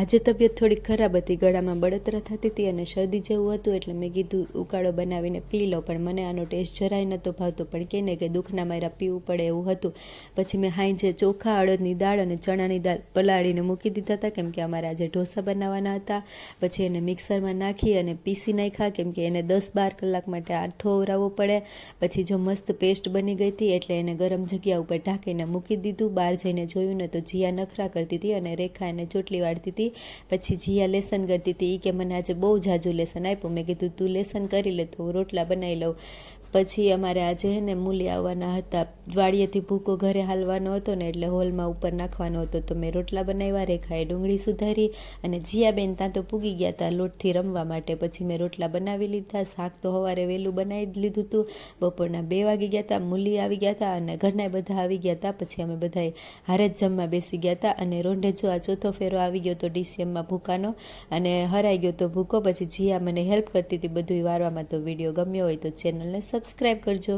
આજે તબિયત થોડીક ખરાબ હતી, ગળામાં બળતરા થતી હતી અને શરદી જેવું હતું એટલે મેં કીધું, ઉકાળો બનાવીને પી લો. પણ મને આનો ટેસ્ટ જરાય નહોતો ભાવતો, પણ કે ને કે દુઃખના મારા પીવું પડે એવું હતું. પછી મેં હાંજે ચોખા, અડદની દાળ અને ચણાની દાળ પલાળીને મૂકી દીધા હતા, કેમ કે અમારે આજે ઢોસા બનાવવાના હતા. પછી એને મિક્સરમાં નાખી અને પીસી નાખ્યા, કેમ કે એને દસ બાર કલાક માટે આથો ઓરાવવો પડે. પછી જો મસ્ત પેસ્ટ બની ગઈ હતી એટલે એને ગરમ જગ્યા ઉપર ઢાંકીને મૂકી દીધું. બહાર જઈને જોયું ને તો જીયા નખરા કરતી હતી અને રેખા એને ચોટલી વાળતી હતી. પછી જીયા લેસન કરતી હતી કે મને આજે બહુ જાજુ લેસન આપ્યું. મેં કીધું, તું લેસન કરી લે, તો રોટલા બનાવી લઉં. પછી અમારે આજે ને મૂલી આવવાના હતા. વાડીએથી ભૂકો ઘરે હાલવાનો હતો ને એટલે હોલમાં ઉપર નાખવાનો હતો. તો મેં રોટલા બનાવ્યા, રેખાએ ડુંગળી સુધારી અને જીયાબેન ત્યાં તો પૂગી ગયા હતા લોટથી રમવા માટે. પછી મેં રોટલા બનાવી લીધા, શાક તો સવારે વહેલું બનાવી લીધું હતું બપોરના બે વાગી ગયા હતા મૂલી આવી ગયા હતા અને ઘરના બધા આવી ગયા હતા પછી અમે બધાએ હારે જ જમવા બેસી ગયા હતા અને રોંઢે જો આ ચોથો ફેરો આવી ગયો તો ડીસીએમમાં ભૂકાનો અને હરાઈ ગયો તો ભૂકો. પછી જીયા મને હેલ્પ કરતી હતી બધું વારવામાં. તો વીડિયો ગમ્યો હોય તો ચેનલને સબસ્ક્રાઈબ કરજો.